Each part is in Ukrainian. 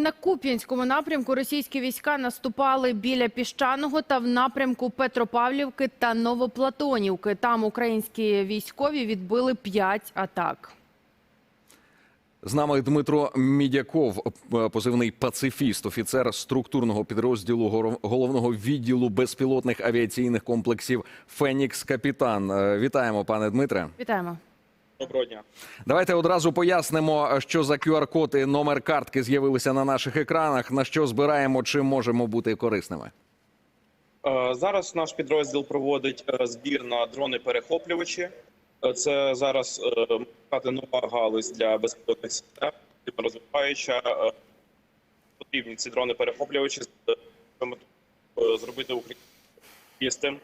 На Куп'янському напрямку російські війська наступали біля Піщаного та в напрямку Петропавлівки та Новоплатонівки. Там українські військові відбили п'ять атак. З нами Дмитро Мідяков, позивний пацифіст, офіцер структурного підрозділу головного відділу безпілотних авіаційних комплексів Фенікс Капітан. Е, Вітаємо, пане Дмитре. Вітаємо. Доброго дня. Давайте одразу пояснимо, що за QR-код і номер картки з'явилися на наших екранах. На що збираємо, чим можемо бути корисними. Е, Зараз наш підрозділ проводить е, збір на дрони-перехоплювачі. Е, Це зараз нова галузь для безпілотних систем, активно розвиваюча. Потрібні ці дрони-перехоплювачі зробити Україну єстим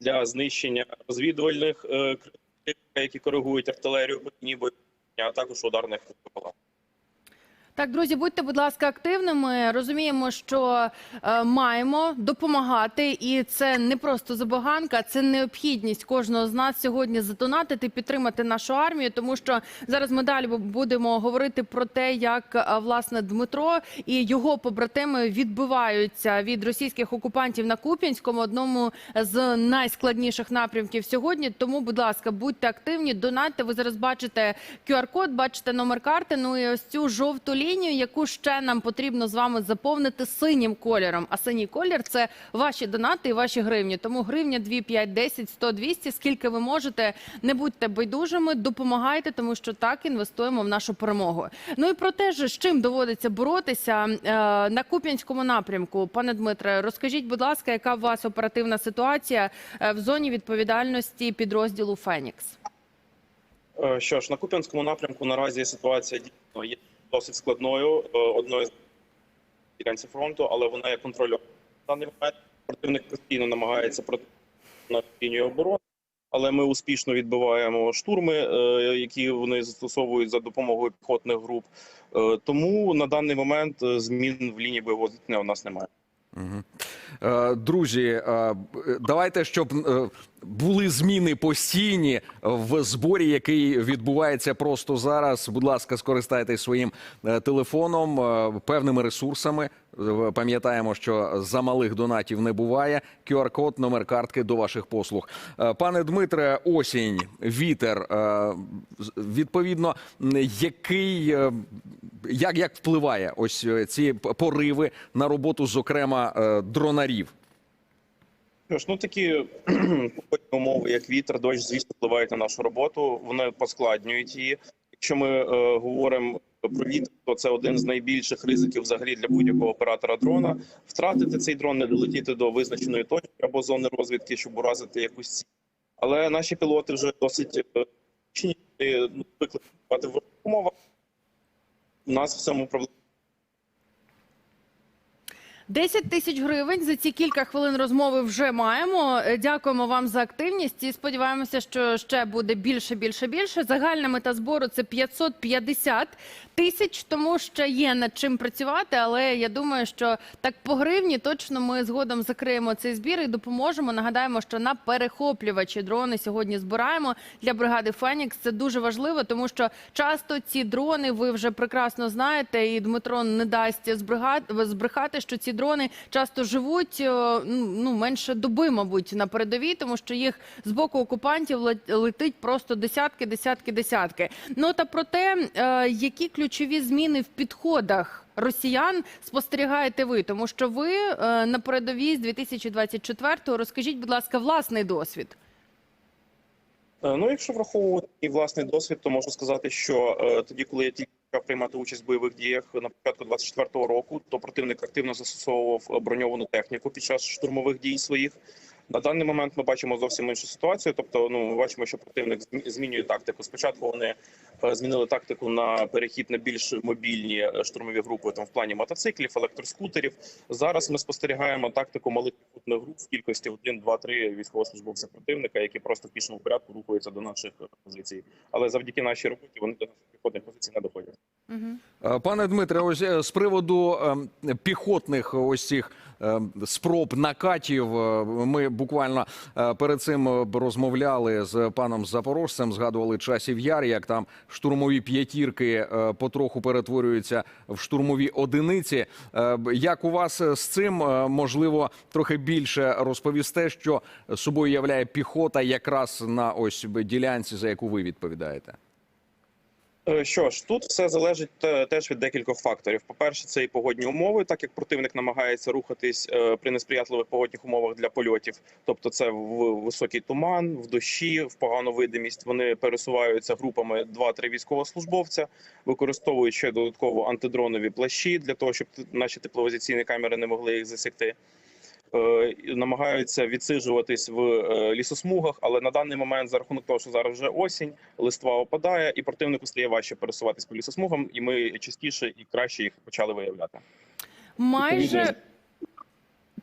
для знищення розвідувальних крил, які коригують артилерію ніби а також ударних ППЛА. Так, друзі, будьте, будь ласка, активними. Розуміємо, що е, маємо допомагати, і це не просто забаганка, це необхідність кожного з нас сьогодні задонатити, підтримати нашу армію, тому що зараз ми далі будемо говорити про те, як е, власне Дмитро і його побратими відбиваються від російських окупантів на Куп'янському, одному з найскладніших напрямків сьогодні. Тому, будь ласка, будьте активні, донатьте. Ви зараз бачите QR-код, бачите номер карти. Ну і ось цю жовту лінію, яку ще нам потрібно з вами заповнити синім кольором. А синій колір це ваші донати і ваші гривні. Тому гривня 2, 5, 10, 100, 200, скільки ви можете. Не будьте байдужими, допомагайте, тому що так інвестуємо в нашу перемогу. Ну і про те, з чим доводиться боротися е, на Куп'янському напрямку. Пане Дмитре, розкажіть, будь ласка, яка у вас оперативна ситуація е, в зоні відповідальності підрозділу Фенікс? Е, Що ж, на Куп'янському напрямку наразі ситуація дійсно є досить складною. е, Одною з ділянці фронту, але вона є контрольована. Даний момент противник постійно намагається на лінію оборони, але ми успішно відбиваємо штурми, е, які вони застосовують за допомогою піхотних груп. Е, Тому на даний момент змін в лінії бойового зіткнення у нас немає. Е, Друзі, е, давайте, щоб е, були зміни постійні в зборі, який відбувається просто зараз. Будь ласка, скористайтесь своїм телефоном, певними ресурсами. Пам'ятаємо, що за малих донатів не буває. QR-код, номер картки до ваших послуг. Е, Пане Дмитре, осінь, вітер. е, Відповідно, який е, як, як впливає ось ці пориви на роботу, зокрема дронарів? Ну такі умови, як вітер, дощ, звісно, впливають на нашу роботу. Вони поскладнюють її. Якщо ми е, говоримо про то це один з найбільших ризиків взагалі для будь-якого оператора дрона. Втратити цей дрон, не долетіти до визначеної точки або зони розвідки, щоб уразити якусь ціль. Але наші пілоти вже досить е, е, ну, звикли в умовах. У нас в цьому проблема. 10 тисяч гривень за ці кілька хвилин розмови вже маємо. Е, Дякуємо вам за активність і сподіваємося, що ще буде більше, більше, більше. Загальна мета збору це 550 тисяч, тому ще є над чим працювати. Але я думаю, що так по гривні точно ми згодом закриємо цей збір і допоможемо. Нагадаємо, що на перехоплювачі дрони сьогодні збираємо для бригади Фенікс. Це дуже важливо, тому що часто ці дрони ви вже прекрасно знаєте, і Дмитро не дасть збрехати, що ці дрони часто живуть е, ну менше доби, мабуть, на передовій, тому що їх з боку окупантів летить просто десятки, десятки, десятки. Ну та про те, е, які ключові зміни в підходах. Росіян спостерігаєте ви, тому що ви е, на передовій з 2024-го. Розкажіть, будь ласка, власний досвід. Ну, якщо враховувати мій власний досвід, то можу сказати, що е, тоді, коли я тільки приймати участь в бойових діях на початку 24-го року, то противник активно застосовував броньовану техніку під час штурмових дій своїх. На даний момент ми бачимо зовсім іншу ситуацію. Тобто, ну ми бачимо, що противник змінює тактику. Спочатку вони змінили тактику на перехід на більш мобільні е, штурмові групи, там в плані мотоциклів, електроскутерів. Зараз ми спостерігаємо тактику малих груп в кількості 1, 2, 3 військовослужбовця противника, які просто в пішому порядку рухаються до наших е, позицій. Але завдяки нашій роботі вони до наших піхотних позицій не доходять. Е, Пане Дмитре, ось е, з приводу е, піхотних ось цих е, спроб накатів, е, ми буквально е, перед цим е, розмовляли з паном Запорожцем, згадували часів яр, як там штурмові п'ятірки потроху перетворюються в штурмові одиниці. Як у вас з цим можливо трохи більше розповісте, що собою являє піхота якраз на ось ділянці, за яку ви відповідаєте? Е, Що ж, тут все залежить е, теж від декількох факторів. По-перше, це і погодні умови, так як противник намагається рухатись е, при несприятливих погодних умовах для польотів. Тобто, це в високий туман, в дощі, в погану видимість. Вони пересуваються групами 2-3 військовослужбовця, використовують ще додатково антидронові плащі для того, щоб наші тепловізаційні камери не могли їх засікти. Е, намагаються відсиджуватись в е, лісосмугах, але на даний момент, за рахунок того, що зараз вже осінь, листва опадає, і противнику стає важче пересуватись по лісосмугам, і ми частіше і краще їх почали виявляти. Майже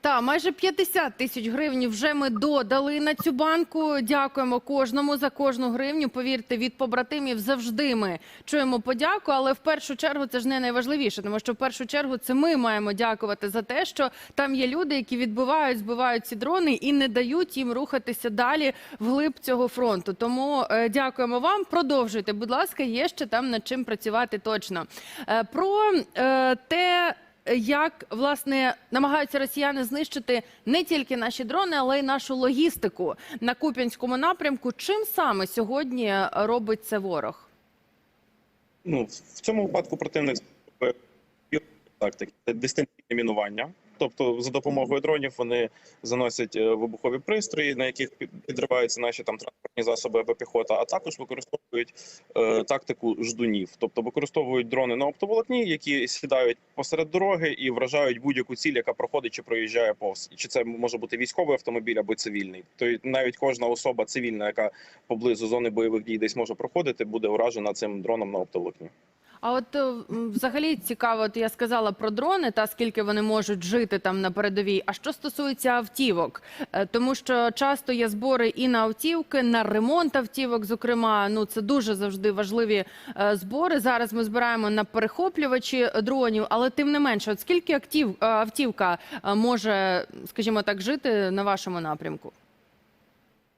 та майже 50 тисяч гривень вже ми додали на цю банку. Дякуємо кожному за кожну гривню. Повірте, від побратимів завжди ми чуємо подяку. Але в першу чергу це ж не найважливіше, тому що в першу чергу це ми маємо дякувати за те, що там є люди, які відбивають, збивають ці дрони і не дають їм рухатися далі вглиб цього фронту. Тому е, дякуємо вам. Продовжуйте, будь ласка, є ще там над чим працювати точно. Е, про е, те як власне намагаються росіяни знищити не тільки наші дрони, але й нашу логістику на Куп'янському напрямку. Чим саме сьогодні робить це ворог? Ну в цьому випадку противник тактики це дистанційне мінування. Тобто, за допомогою дронів вони заносять е, вибухові пристрої, на яких підриваються наші там транспортні засоби або піхота, а також використовують е, тактику ждунів, тобто використовують дрони на оптоволокні, які сідають посеред дороги і вражають будь-яку ціль, яка проходить чи проїжджає повз. Чи це може бути військовий автомобіль або цивільний? Тобто навіть кожна особа цивільна, яка поблизу зони бойових дій десь може проходити, буде уражена цим дроном на оптоволокні. А от е, взагалі цікаво, я сказала про дрони та скільки вони можуть жити там на передовій. А що стосується автівок, Е, тому що часто є збори і на автівки, на ремонт автівок. Зокрема, ну це дуже завжди важливі е, збори. Зараз ми збираємо на перехоплювачі дронів, але тим не менше, от скільки актив, е, автівка може, скажімо так, жити на вашому напрямку?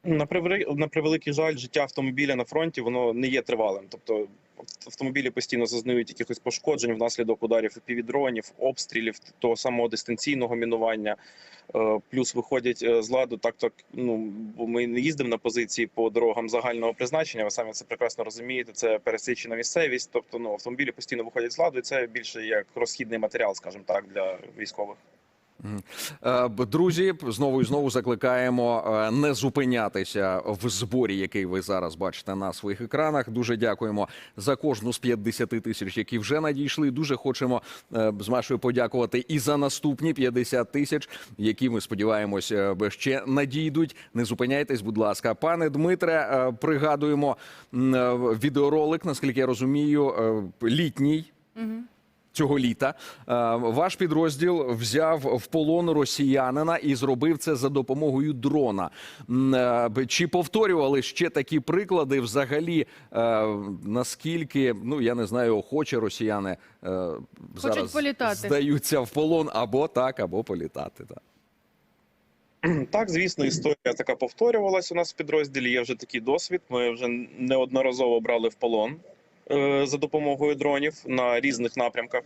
На превели- на превеликий жаль, життя автомобіля на фронті воно не є тривалим. Тобто автомобілі постійно зазнають якихось пошкоджень внаслідок ударів півдронів, обстрілів, того самого дистанційного мінування. Е, Плюс виходять е, з ладу, так так ну ми не їздимо на позиції по дорогам загального призначення. Ви самі це прекрасно розумієте. Це пересичена місцевість. Тобто, ну автомобілі постійно виходять з ладу, і це більше як розхідний матеріал, скажімо так, для військових. Е, Друзі, знову і знову закликаємо е, не зупинятися в зборі, який ви зараз бачите на своїх екранах. Дуже дякуємо за кожну з 50 тисяч, які вже надійшли. Дуже хочемо е, з Машою подякувати і за наступні 50 тисяч, які ми сподіваємося ще надійдуть. Не зупиняйтесь, будь ласка, пане Дмитре. Пригадуємо відеоролик, наскільки я розумію, літній цього літа е, ваш підрозділ взяв в полон росіянина і зробив це за допомогою дрона. Е, Чи повторювали ще такі приклади? Взагалі, е, наскільки ну я не знаю, охоче росіяни е, зараз політати. здаються в полон або так, або політати. Так. Так, звісно, історія така повторювалась у нас в підрозділі. Є вже такий досвід. Ми вже неодноразово брали в полон за допомогою дронів на різних напрямках.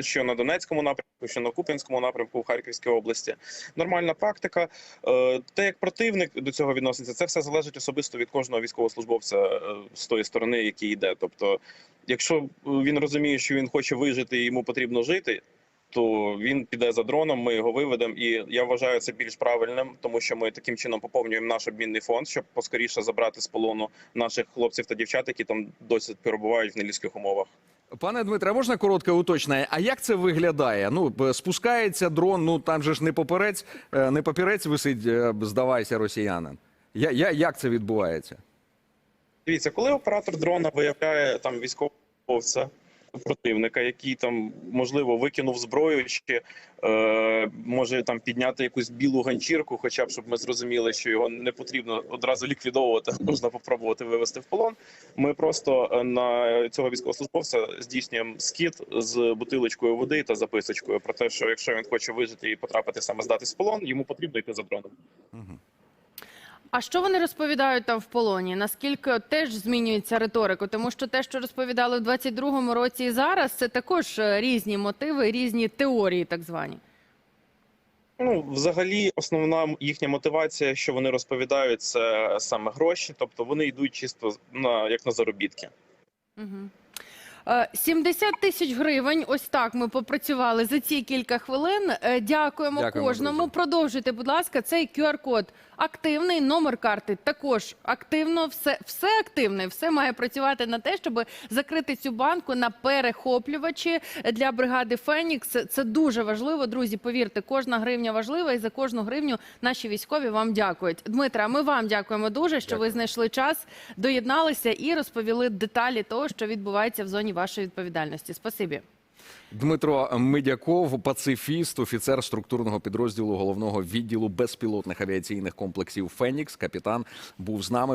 Що на Донецькому напрямку, що на Куп'янському напрямку в Харківській області. Нормальна практика. Е, Те, як противник до цього відноситься, це все залежить особисто від кожного військовослужбовця е, з тої сторони, який йде. Тобто, якщо він розуміє, що він хоче вижити і йому потрібно жити, то він піде за дроном, ми його виведемо. І я вважаю це більш правильним, тому що ми таким чином поповнюємо наш обмінний фонд, щоб поскоріше забрати з полону наших хлопців та дівчат, які там досі перебувають в нелюдських умовах. Пане Дмитре, а можна коротке уточнення? А як це виглядає? Ну спускається дрон. Ну там же ж не поперець, е, не папірець висить, е, здавайся, росіянин. Я, я, як це відбувається? Дивіться, коли оператор дрона виявляє там військовослужбовця, противника, який там можливо викинув зброю, чи е, може там підняти якусь білу ганчірку, хоча б щоб ми зрозуміли, що його не потрібно одразу ліквідовувати, можна попробувати вивести в полон. Ми просто е, на цього військовослужбовця здійснюємо скіт з бутилочкою води та записочкою про те, що якщо він хоче вижити і потрапити саме здатись в полон, йому потрібно йти за дроном. А що вони розповідають там в полоні? Наскільки теж змінюється риторика? Тому що те, що розповідали в 22-му році і зараз, це також е, різні мотиви, різні теорії, так звані. Ну, взагалі, основна їхня мотивація, що вони розповідають, це саме гроші, тобто вони йдуть чисто на як на заробітки. Угу. 70 тисяч гривень. Ось так ми попрацювали за ці кілька хвилин. Е, Дякуємо, Дякуємо, кожному. друзі. Продовжуйте, будь ласка, цей QR-код активний, номер карти також активно. Все, все активне, все має працювати на те, щоб закрити цю банку на перехоплювачі для бригади Фенікс. Це дуже важливо, друзі. Повірте, кожна гривня важлива, і за кожну гривню наші військові вам дякують. Дмитра, ми вам дякуємо дуже, що ви знайшли час, доєдналися і розповіли деталі того, що відбувається в зоні вашої відповідальності. Спасибі. Дмитро Медяков, пацифіст, офіцер структурного підрозділу головного відділу безпілотних авіаційних комплексів Фенікс. Капітан був з нами.